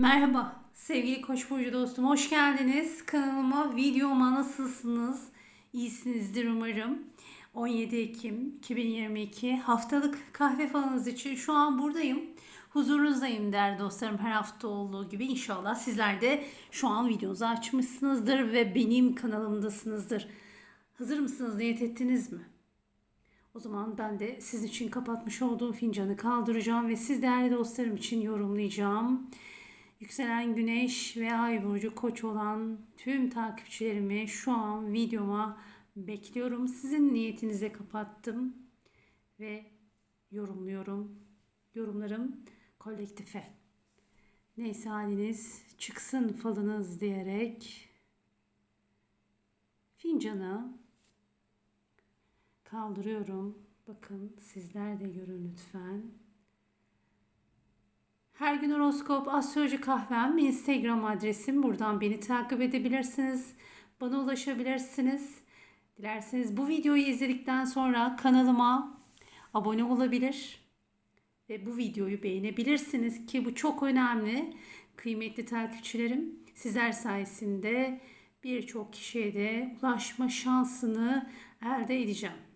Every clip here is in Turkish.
Merhaba sevgili Koç burcu dostum. Hoş geldiniz. Kanalıma videoma nasılsınız? İyisinizdir umarım. 17 Ekim 2022 haftalık kahve falanız için şu an buradayım. Huzurunuzdayım değerli dostlarım. Her hafta olduğu gibi inşallah sizler de şu an videonuzu açmışsınızdır ve benim kanalımdasınızdır. Hazır mısınız? Niyet ettiniz mi? O zaman ben de sizin için kapatmış olduğum fincanı kaldıracağım ve siz değerli dostlarım için yorumlayacağım. Yükselen güneş ve ay burcu koç olan tüm takipçilerimi şu an videoma bekliyorum. Sizin niyetinize kapattım ve yorumluyorum. Yorumlarım kolektife. Neyse haliniz çıksın falınız diyerek fincanı kaldırıyorum. Bakın sizler de görün lütfen. Her gün horoskop, astroloji kahvem, Instagram adresim. Buradan beni takip edebilirsiniz. Bana ulaşabilirsiniz. Dilerseniz bu videoyu izledikten sonra kanalıma abone olabilir ve bu videoyu beğenebilirsiniz ki bu çok önemli. Kıymetli takipçilerim, sizler sayesinde birçok kişiye de ulaşma şansını elde edeceğim.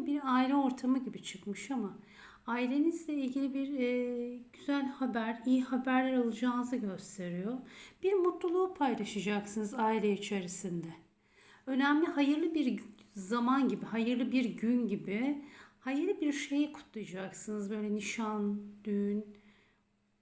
Böyle bir aile ortamı gibi çıkmış ama ailenizle ilgili bir e, güzel haber, iyi haberler alacağınızı gösteriyor. Bir mutluluğu paylaşacaksınız aile içerisinde. Önemli, hayırlı bir zaman gibi, hayırlı bir gün gibi hayırlı bir şeyi kutlayacaksınız. Böyle nişan, düğün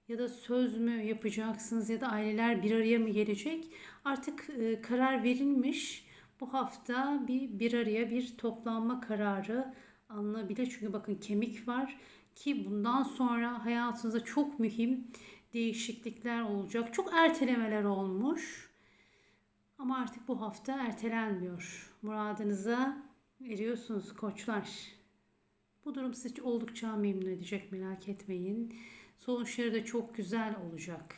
ya da söz mü yapacaksınız ya da aileler bir araya mı gelecek? Artık e, karar verilmiş bu hafta bir bir araya bir toplanma kararı alınabilir. Çünkü bakın kemik var ki bundan sonra hayatınızda çok mühim değişiklikler olacak. Çok ertelemeler olmuş. Ama artık bu hafta ertelenmiyor. Muradınıza eriyorsunuz koçlar. Bu durum sizi oldukça memnun edecek merak etmeyin. Sonuçları da çok güzel olacak.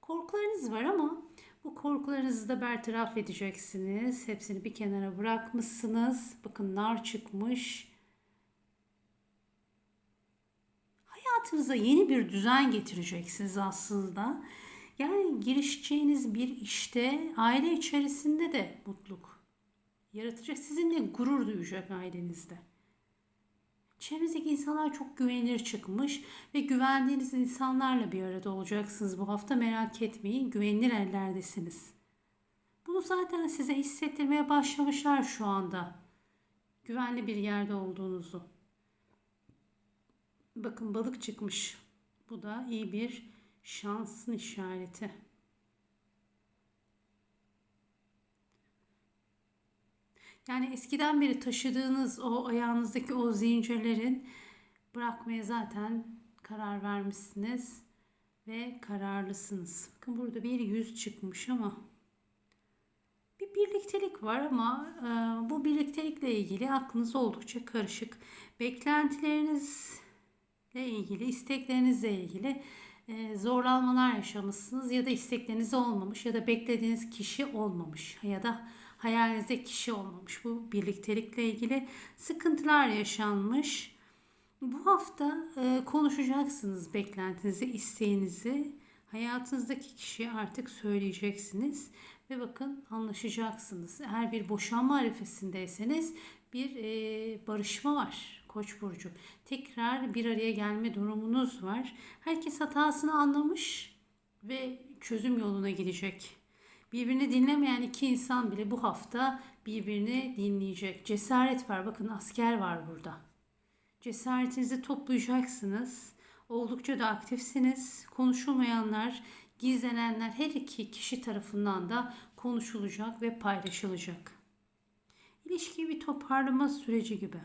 Korkularınız var ama bu korkularınızı da bertaraf edeceksiniz. Hepsini bir kenara bırakmışsınız. Bakın nar çıkmış. Hayatınıza yeni bir düzen getireceksiniz aslında. Yani girişeceğiniz bir işte aile içerisinde de mutluluk yaratacak. Sizinle gurur duyacak ailenizde. Çevrenizdeki insanlar çok güvenilir çıkmış ve güvendiğiniz insanlarla bir arada olacaksınız bu hafta merak etmeyin. Güvenilir ellerdesiniz. Bunu zaten size hissettirmeye başlamışlar şu anda. Güvenli bir yerde olduğunuzu. Bakın balık çıkmış. Bu da iyi bir şansın işareti. Yani eskiden beri taşıdığınız o ayağınızdaki o zincirlerin bırakmaya zaten karar vermişsiniz ve kararlısınız. Bakın burada bir yüz çıkmış ama bir birliktelik var ama e, bu birliktelikle ilgili aklınız oldukça karışık. Beklentilerinizle ilgili, isteklerinizle ilgili e, zorlanmalar yaşamışsınız ya da istekleriniz olmamış ya da beklediğiniz kişi olmamış ya da hayalinizde kişi olmamış. Bu birliktelikle ilgili sıkıntılar yaşanmış. Bu hafta e, konuşacaksınız beklentinizi, isteğinizi. Hayatınızdaki kişiye artık söyleyeceksiniz ve bakın anlaşacaksınız. Eğer bir boşanma arifesindeyseniz bir e, barışma var Koç burcu. Tekrar bir araya gelme durumunuz var. Herkes hatasını anlamış ve çözüm yoluna gidecek. Birbirini dinlemeyen iki insan bile bu hafta birbirini dinleyecek. Cesaret var. Bakın asker var burada. Cesaretinizi toplayacaksınız. Oldukça da aktifsiniz. Konuşulmayanlar, gizlenenler her iki kişi tarafından da konuşulacak ve paylaşılacak. İlişki bir toparlama süreci gibi.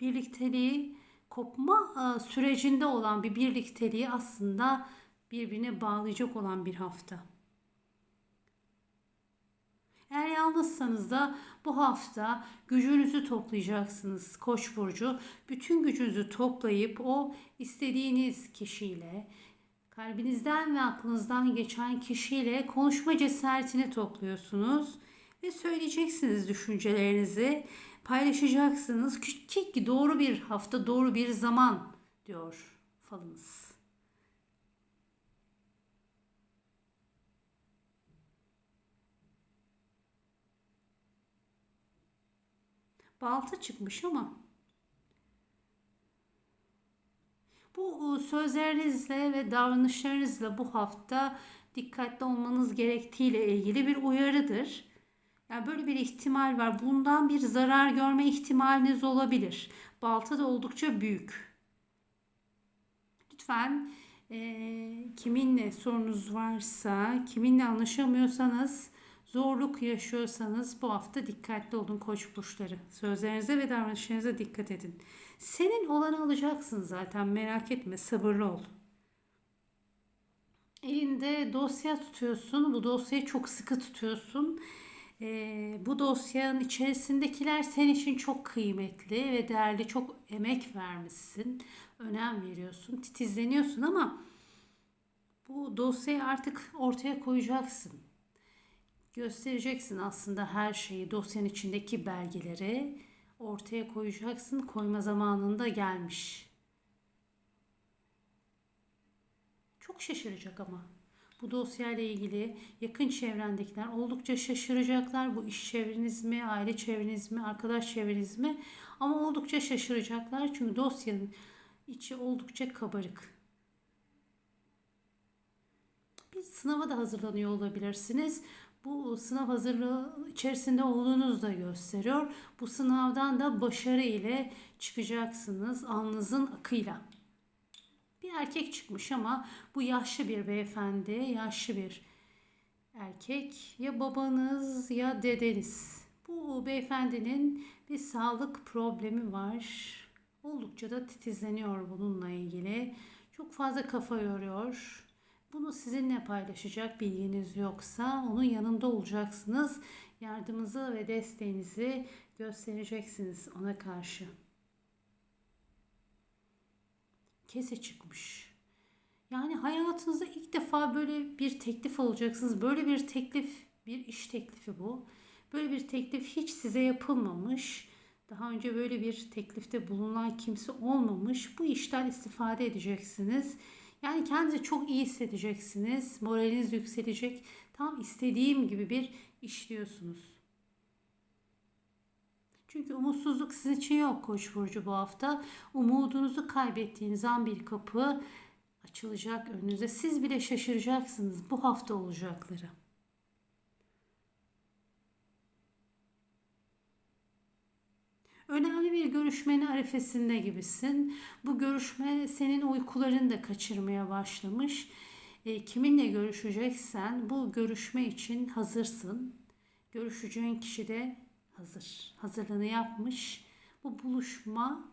Birlikteliği kopma e, sürecinde olan bir birlikteliği aslında birbirine bağlayacak olan bir hafta. Eğer yalnızsanız da bu hafta gücünüzü toplayacaksınız Koç burcu. Bütün gücünüzü toplayıp o istediğiniz kişiyle kalbinizden ve aklınızdan geçen kişiyle konuşma cesaretini topluyorsunuz Ve söyleyeceksiniz düşüncelerinizi, paylaşacaksınız ki, doğru bir hafta, doğru bir zaman diyor falımız. Balta çıkmış ama bu sözlerinizle ve davranışlarınızla bu hafta dikkatli olmanız gerektiğiyle ilgili bir uyarıdır. Yani böyle bir ihtimal var. Bundan bir zarar görme ihtimaliniz olabilir. Balta da oldukça büyük. Lütfen e, kiminle sorunuz varsa, kiminle anlaşamıyorsanız, zorluk yaşıyorsanız bu hafta dikkatli olun koç burçları. Sözlerinize ve davranışlarınıza dikkat edin. Senin olanı alacaksın zaten merak etme sabırlı ol. Elinde dosya tutuyorsun. Bu dosyayı çok sıkı tutuyorsun. Ee, bu dosyanın içerisindekiler senin için çok kıymetli ve değerli. Çok emek vermişsin. Önem veriyorsun. Titizleniyorsun ama bu dosyayı artık ortaya koyacaksın. Göstereceksin aslında her şeyi, dosyanın içindeki belgeleri ortaya koyacaksın. Koyma zamanında gelmiş. Çok şaşıracak ama. Bu dosyayla ilgili yakın çevrendekiler oldukça şaşıracaklar. Bu iş çevreniz mi, aile çevreniz mi, arkadaş çevreniz mi? Ama oldukça şaşıracaklar. Çünkü dosyanın içi oldukça kabarık. Bir sınava da hazırlanıyor olabilirsiniz. Bu sınav hazırlığı içerisinde olduğunuz da gösteriyor. Bu sınavdan da başarı ile çıkacaksınız alnınızın akıyla bir erkek çıkmış ama bu yaşlı bir beyefendi, yaşlı bir erkek ya babanız ya dedeniz. Bu beyefendinin bir sağlık problemi var. Oldukça da titizleniyor bununla ilgili. Çok fazla kafa yoruyor. Bunu sizinle paylaşacak bilginiz yoksa onun yanında olacaksınız. Yardımınızı ve desteğinizi göstereceksiniz ona karşı kese çıkmış. Yani hayatınızda ilk defa böyle bir teklif alacaksınız. Böyle bir teklif, bir iş teklifi bu. Böyle bir teklif hiç size yapılmamış. Daha önce böyle bir teklifte bulunan kimse olmamış. Bu işten istifade edeceksiniz. Yani kendinizi çok iyi hissedeceksiniz. Moraliniz yükselecek. Tam istediğim gibi bir işliyorsunuz. Çünkü umutsuzluk sizin için yok Koç burcu bu hafta. Umudunuzu kaybettiğiniz an bir kapı açılacak önünüze. Siz bile şaşıracaksınız bu hafta olacakları. Önemli bir görüşmenin arifesinde gibisin. Bu görüşme senin uykularını da kaçırmaya başlamış. E, kiminle görüşeceksen bu görüşme için hazırsın. Görüşeceğin kişi de hazır. Hazırlığını yapmış. Bu buluşma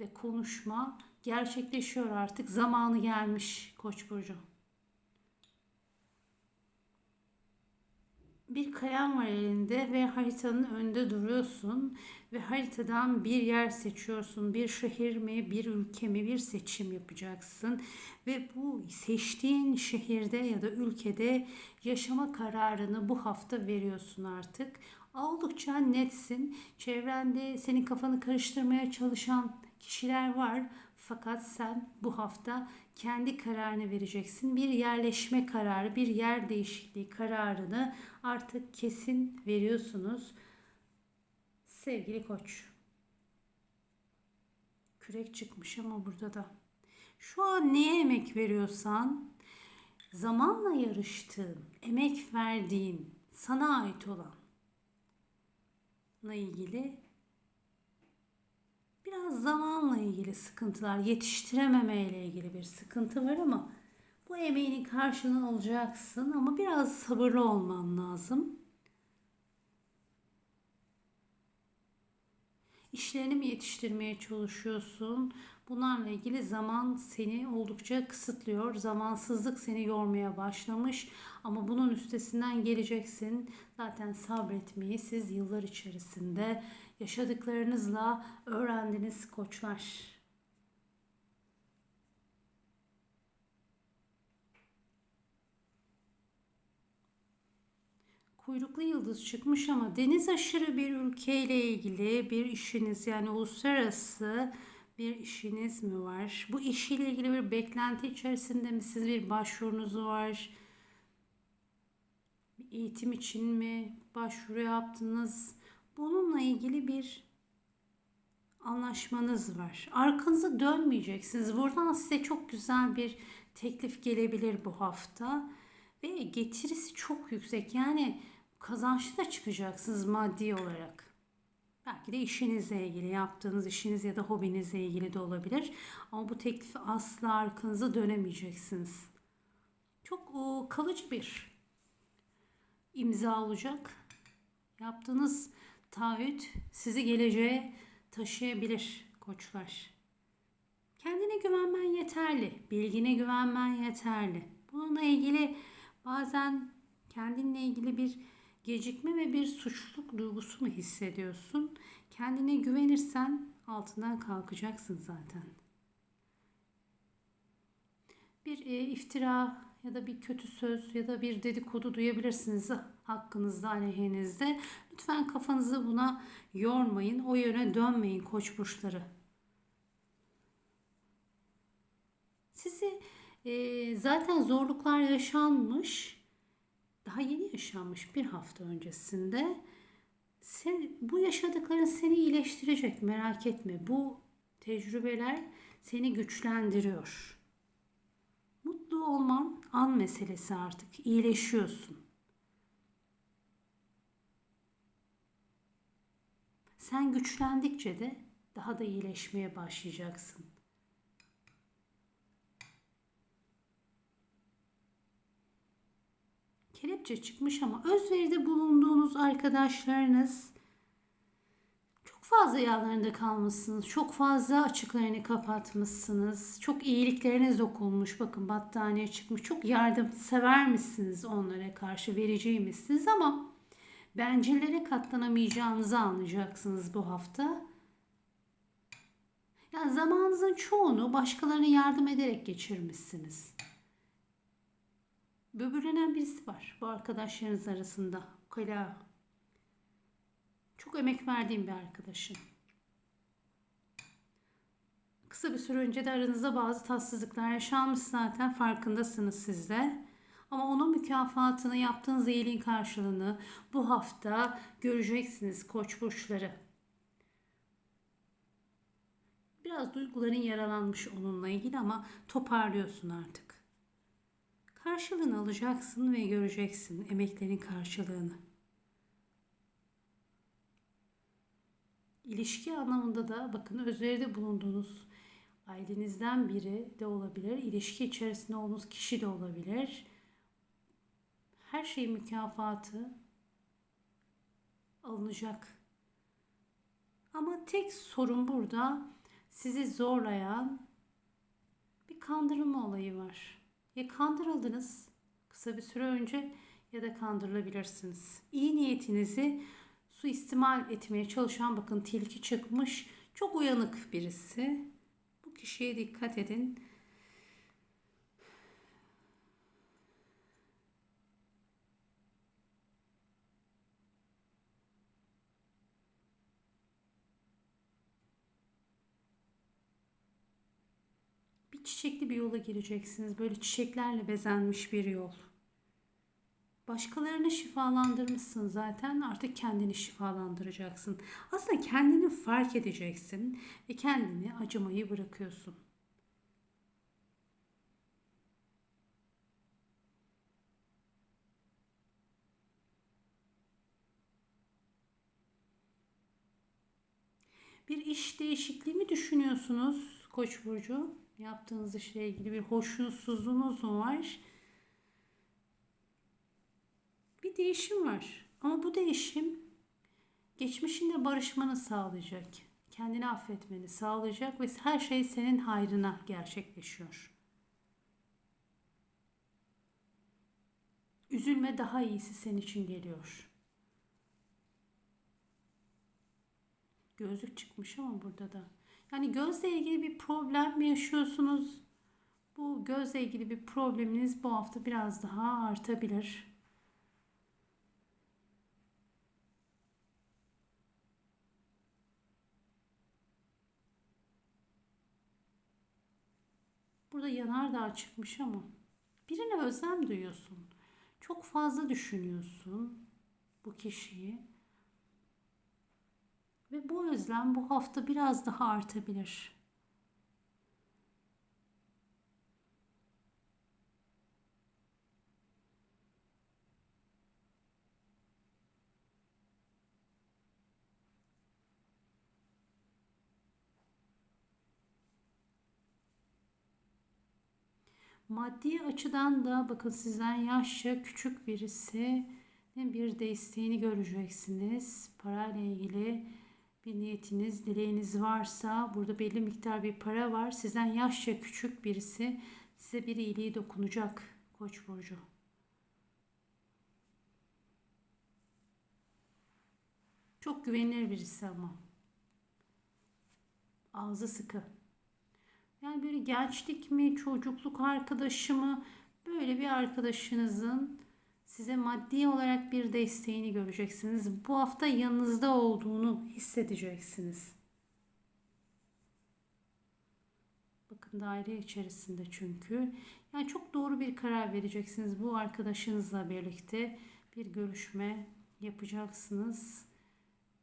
ve konuşma gerçekleşiyor artık. Zamanı gelmiş Koç burcu. Bir kalem var elinde ve haritanın önünde duruyorsun ve haritadan bir yer seçiyorsun. Bir şehir mi, bir ülke mi bir seçim yapacaksın ve bu seçtiğin şehirde ya da ülkede yaşama kararını bu hafta veriyorsun artık oldukça netsin. Çevrende senin kafanı karıştırmaya çalışan kişiler var. Fakat sen bu hafta kendi kararını vereceksin. Bir yerleşme kararı, bir yer değişikliği kararını artık kesin veriyorsunuz. Sevgili koç. Kürek çıkmış ama burada da. Şu an neye emek veriyorsan, zamanla yarıştığın, emek verdiğin, sana ait olan ilgili biraz zamanla ilgili sıkıntılar, yetiştirememe ile ilgili bir sıkıntı var ama bu emeğinin karşılığını alacaksın ama biraz sabırlı olman lazım. İşlerini mi yetiştirmeye çalışıyorsun? Bunlarla ilgili zaman seni oldukça kısıtlıyor. Zamansızlık seni yormaya başlamış ama bunun üstesinden geleceksin. Zaten sabretmeyi siz yıllar içerisinde yaşadıklarınızla öğrendiniz koçlar. Kuyruklu yıldız çıkmış ama deniz aşırı bir ülkeyle ilgili bir işiniz yani uluslararası bir işiniz mi var? Bu işiyle ilgili bir beklenti içerisinde misiniz? Bir başvurunuz var? Bir eğitim için mi başvuru yaptınız? Bununla ilgili bir anlaşmanız var. Arkanıza dönmeyeceksiniz. Buradan size çok güzel bir teklif gelebilir bu hafta ve getirisi çok yüksek. Yani kazançlı da çıkacaksınız maddi olarak. Belki de işinizle ilgili, yaptığınız işiniz ya da hobinizle ilgili de olabilir. Ama bu teklifi asla arkanıza dönemeyeceksiniz. Çok o, kalıcı bir imza olacak. Yaptığınız taahhüt sizi geleceğe taşıyabilir koçlar. Kendine güvenmen yeterli, bilgine güvenmen yeterli. Bununla ilgili bazen kendinle ilgili bir gecikme ve bir suçluluk duygusu mu hissediyorsun? Kendine güvenirsen altından kalkacaksın zaten. Bir e, iftira ya da bir kötü söz ya da bir dedikodu duyabilirsiniz hakkınızda, aleyhinizde. Lütfen kafanızı buna yormayın. O yöne dönmeyin koç burçları. Sizi e, zaten zorluklar yaşanmış. Daha yeni yaşanmış bir hafta öncesinde. Sen, bu yaşadıkların seni iyileştirecek merak etme. Bu tecrübeler seni güçlendiriyor. Mutlu olman an meselesi artık. İyileşiyorsun. Sen güçlendikçe de daha da iyileşmeye başlayacaksın. Kelepçe çıkmış ama özveride bulunduğunuz arkadaşlarınız çok fazla yanlarında kalmışsınız. Çok fazla açıklarını kapatmışsınız. Çok iyilikleriniz dokunmuş. Bakın battaniye çıkmış. Çok yardım sever misiniz onlara karşı vereceğimizsiniz ama bencillere katlanamayacağınızı anlayacaksınız bu hafta. Yani zamanınızın çoğunu başkalarına yardım ederek geçirmişsiniz. Böbürlenen birisi var bu arkadaşlarınız arasında. Ukala. Çok emek verdiğim bir arkadaşım. Kısa bir süre önce de aranızda bazı tatsızlıklar yaşanmış zaten farkındasınız siz de. Ama onun mükafatını yaptığınız iyiliğin karşılığını bu hafta göreceksiniz koç burçları. Biraz duyguların yaralanmış onunla ilgili ama toparlıyorsun artık. Karşılığını alacaksın ve göreceksin emeklerin karşılığını. İlişki anlamında da bakın özveride bulunduğunuz ailenizden biri de olabilir, ilişki içerisinde olduğunuz kişi de olabilir her şeyin mükafatı alınacak. Ama tek sorun burada sizi zorlayan bir kandırılma olayı var. Ya kandırıldınız kısa bir süre önce ya da kandırılabilirsiniz. İyi niyetinizi suistimal etmeye çalışan bakın tilki çıkmış. Çok uyanık birisi. Bu kişiye dikkat edin. Çiçekli bir yola gireceksiniz. Böyle çiçeklerle bezenmiş bir yol. Başkalarını şifalandırmışsın zaten artık kendini şifalandıracaksın. Aslında kendini fark edeceksin ve kendini acımayı bırakıyorsun. Bir iş değişikliği mi düşünüyorsunuz Koç burcu? Yaptığınız işle ilgili bir hoşnutsuzluğunuz mu var? Bir değişim var. Ama bu değişim geçmişinde barışmanı sağlayacak. Kendini affetmeni sağlayacak ve her şey senin hayrına gerçekleşiyor. Üzülme daha iyisi senin için geliyor. Gözlük çıkmış ama burada da. Yani gözle ilgili bir problem mi yaşıyorsunuz. Bu gözle ilgili bir probleminiz bu hafta biraz daha artabilir. Burada yanar yanardağ çıkmış ama birine özlem duyuyorsun. Çok fazla düşünüyorsun bu kişiyi. Ve bu özlem bu hafta biraz daha artabilir. Maddi açıdan da bakın sizden yaşça küçük birisi bir desteğini göreceksiniz. Parayla ilgili bir niyetiniz, dileğiniz varsa burada belli miktar bir para var. Sizden yaşça küçük birisi size bir iyiliği dokunacak Koç burcu. Çok güvenilir birisi ama. Ağzı sıkı. Yani böyle gençlik mi, çocukluk arkadaşı mı? Böyle bir arkadaşınızın size maddi olarak bir desteğini göreceksiniz. Bu hafta yanınızda olduğunu hissedeceksiniz. Bakın daire içerisinde çünkü. Yani çok doğru bir karar vereceksiniz. Bu arkadaşınızla birlikte bir görüşme yapacaksınız.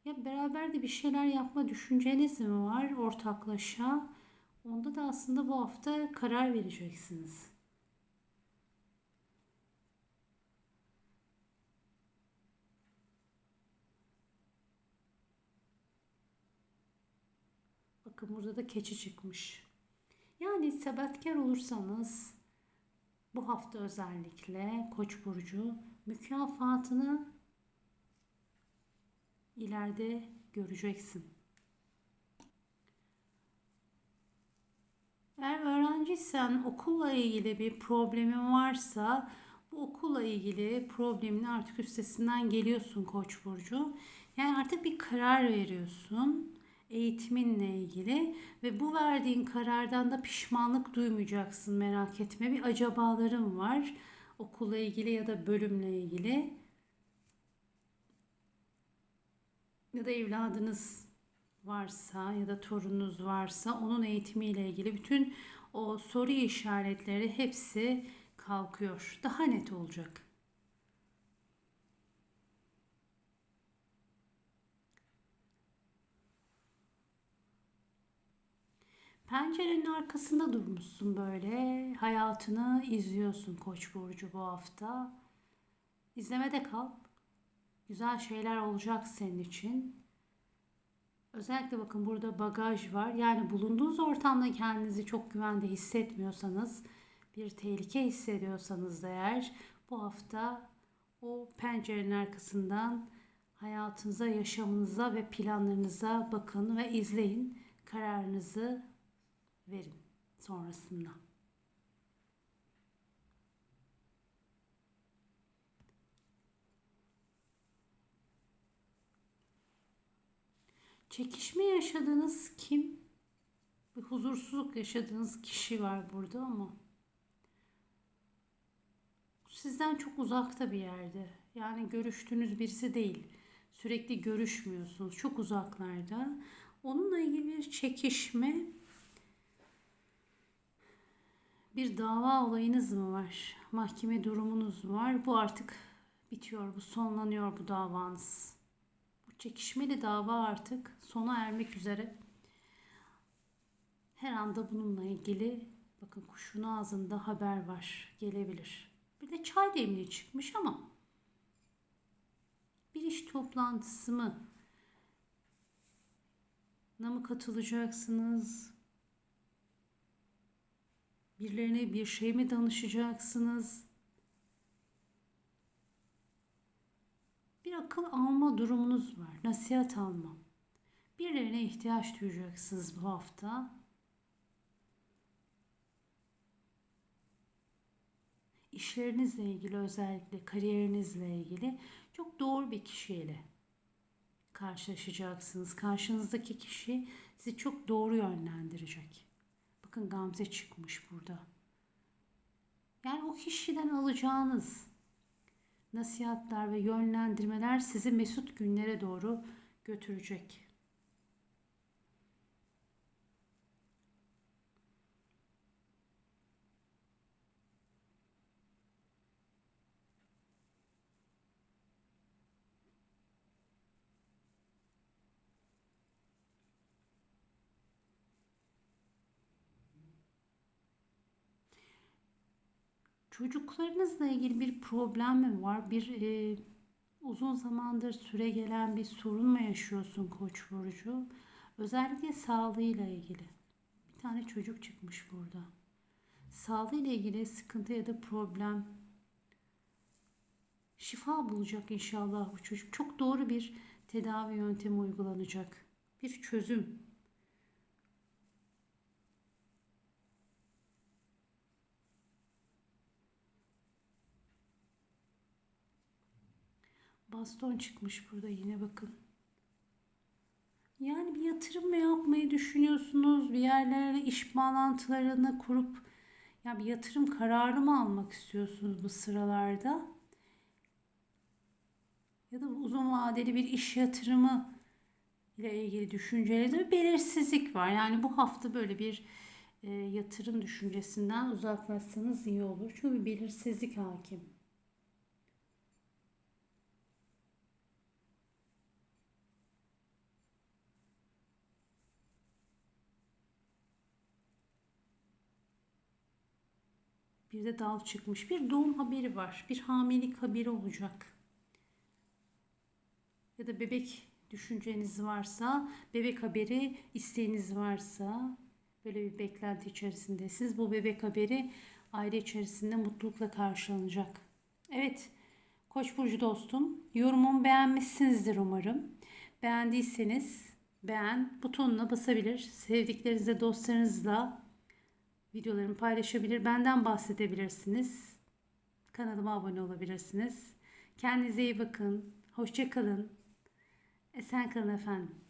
Ya beraber de bir şeyler yapma düşünceniz mi var ortaklaşa? Onda da aslında bu hafta karar vereceksiniz. Bakın burada da keçi çıkmış. Yani sebatkar olursanız bu hafta özellikle Koç burcu mükafatını ileride göreceksin. Eğer öğrenciysen okulla ilgili bir problemin varsa bu okulla ilgili problemin artık üstesinden geliyorsun Koç burcu. Yani artık bir karar veriyorsun eğitiminle ilgili ve bu verdiğin karardan da pişmanlık duymayacaksın merak etme. Bir acabalarım var okulla ilgili ya da bölümle ilgili. Ya da evladınız varsa ya da torununuz varsa onun eğitimiyle ilgili bütün o soru işaretleri hepsi kalkıyor. Daha net olacak. Pencerenin arkasında durmuşsun böyle. Hayatını izliyorsun Koç burcu bu hafta. İzlemede kal. Güzel şeyler olacak senin için. Özellikle bakın burada bagaj var. Yani bulunduğunuz ortamda kendinizi çok güvende hissetmiyorsanız, bir tehlike hissediyorsanız eğer bu hafta o pencerenin arkasından hayatınıza, yaşamınıza ve planlarınıza bakın ve izleyin. Kararınızı verin sonrasında. Çekişme yaşadığınız kim? Bir huzursuzluk yaşadığınız kişi var burada ama sizden çok uzakta bir yerde. Yani görüştüğünüz birisi değil. Sürekli görüşmüyorsunuz. Çok uzaklarda. Onunla ilgili bir çekişme bir dava olayınız mı var? Mahkeme durumunuz var. Bu artık bitiyor. Bu sonlanıyor bu davanız. Bu çekişmeli dava artık sona ermek üzere. Her anda bununla ilgili bakın kuşun ağzında haber var. Gelebilir. Bir de çay demliği çıkmış ama bir iş toplantısı mı? Na mı katılacaksınız? Birilerine bir şey mi danışacaksınız? Bir akıl alma durumunuz var. Nasihat alma. Birilerine ihtiyaç duyacaksınız bu hafta. İşlerinizle ilgili özellikle kariyerinizle ilgili çok doğru bir kişiyle karşılaşacaksınız. Karşınızdaki kişi sizi çok doğru yönlendirecek. Bakın Gamze çıkmış burada. Yani o kişiden alacağınız nasihatler ve yönlendirmeler sizi mesut günlere doğru götürecek. Çocuklarınızla ilgili bir problem mi var? Bir e, uzun zamandır süre gelen bir sorun mu yaşıyorsun Koç burcu? Özellikle sağlığıyla ilgili. Bir tane çocuk çıkmış burada. Sağlığıyla ilgili sıkıntı ya da problem şifa bulacak inşallah bu çocuk. Çok doğru bir tedavi yöntemi uygulanacak. Bir çözüm. Baston çıkmış burada yine bakın. Yani bir yatırım mı yapmayı düşünüyorsunuz? Bir yerlere iş bağlantılarını kurup ya bir yatırım kararı mı almak istiyorsunuz bu sıralarda? Ya da uzun vadeli bir iş yatırımı ile ilgili düşüncelerde bir belirsizlik var. Yani bu hafta böyle bir e, yatırım düşüncesinden uzaklaşsanız iyi olur. Çünkü bir belirsizlik hakim. Bir de dal çıkmış. Bir doğum haberi var. Bir hamilelik haberi olacak. Ya da bebek düşünceniz varsa, bebek haberi isteğiniz varsa böyle bir beklenti içerisindesiniz. Bu bebek haberi aile içerisinde mutlulukla karşılanacak. Evet, Koç burcu dostum, yorumumu beğenmişsinizdir umarım. Beğendiyseniz beğen butonuna basabilir. Sevdiklerinizle, dostlarınızla videolarımı paylaşabilir. Benden bahsedebilirsiniz. Kanalıma abone olabilirsiniz. Kendinize iyi bakın. Hoşça kalın. Esen kalın efendim.